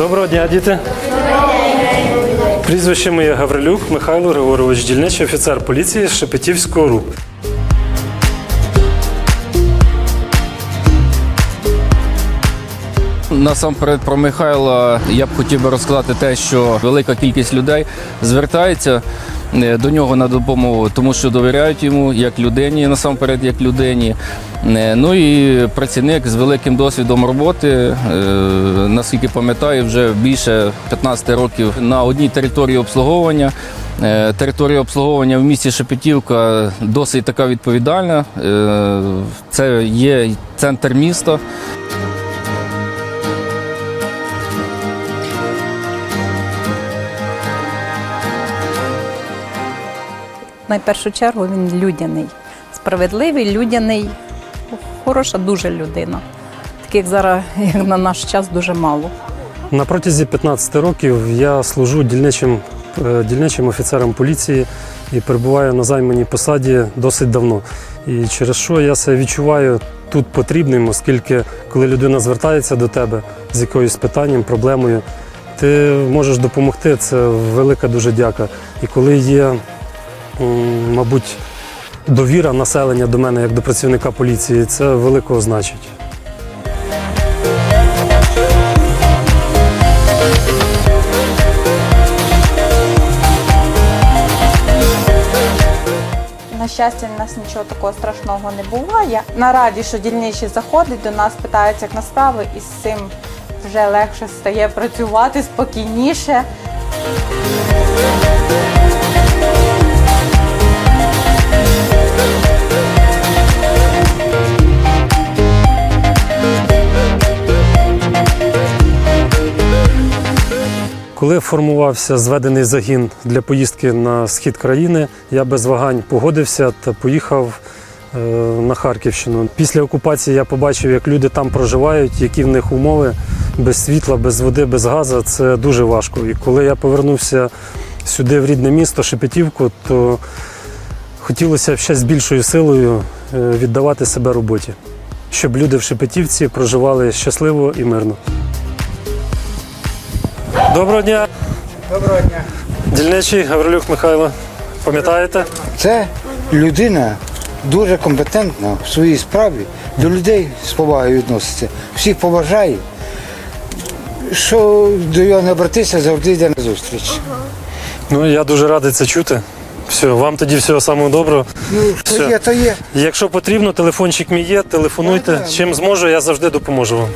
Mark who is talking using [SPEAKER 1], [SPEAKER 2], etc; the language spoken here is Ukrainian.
[SPEAKER 1] Доброго дня, діти. Прізвище моє Гаврилюк Михайло Григорович, дільничий офіцер поліції Шепетівського РУП.
[SPEAKER 2] Насамперед про Михайла я б хотів би розказати те, що велика кількість людей звертається до нього на допомогу, тому що довіряють йому як людині, насамперед як людині. Е, Ну і працівник з великим досвідом роботи, е, наскільки пам'ятаю, вже більше 15 років на одній території обслуговування. Е, Територія обслуговування в місті Шепетівка досить така відповідальна. Е, Це є центр міста.
[SPEAKER 3] На першу чергу він людяний, справедливий, людяний, хороша дуже людина. Таких зараз, як на наш час, дуже мало.
[SPEAKER 1] На протязі 15 років я служу дільничим, е, дільничим офіцером поліції і перебуваю на займаній посаді досить давно. І через що я себе відчуваю тут потрібним, оскільки коли людина звертається до тебе з якоюсь питанням, проблемою, ти можеш допомогти. Це велика дуже дяка. І коли є, мабуть, довіра населення до мене як до працівника поліції, це великого значить.
[SPEAKER 4] На щастя, у нас нічого такого страшного не буває. На раді, що дільничий заходить до нас, питається, як на справи, і з цим вже легше стає працювати спокійніше.
[SPEAKER 1] Коли формувався зведений загін для поїздки на схід країни, я без вагань погодився та поїхав е, на Харківщину. Після окупації я побачив, як люди там проживають, які в них умови без світла, без води, без газу. Це дуже важко. І коли я повернувся сюди, в рідне місто Шепетівку, то хотілося ще з більшою силою е, віддавати себе роботі, щоб люди в Шепетівці проживали щасливо і мирно. Доброго дня!
[SPEAKER 5] Доброго дня.
[SPEAKER 1] Дільничий Гаврилюк Михайло. Пам'ятаєте?
[SPEAKER 5] Це людина дуже компетентна в своїй справі, до людей з повагою відноситься, всіх поважає. Що до його не обратися, завжди йде на зустріч.
[SPEAKER 1] Ну я дуже радий це чути. Все, вам тоді всього самого доброго.
[SPEAKER 5] Ну, то
[SPEAKER 1] Все.
[SPEAKER 5] є, то є.
[SPEAKER 1] Якщо потрібно, телефончик мій є, телефонуйте. Чим зможу, я завжди допоможу вам.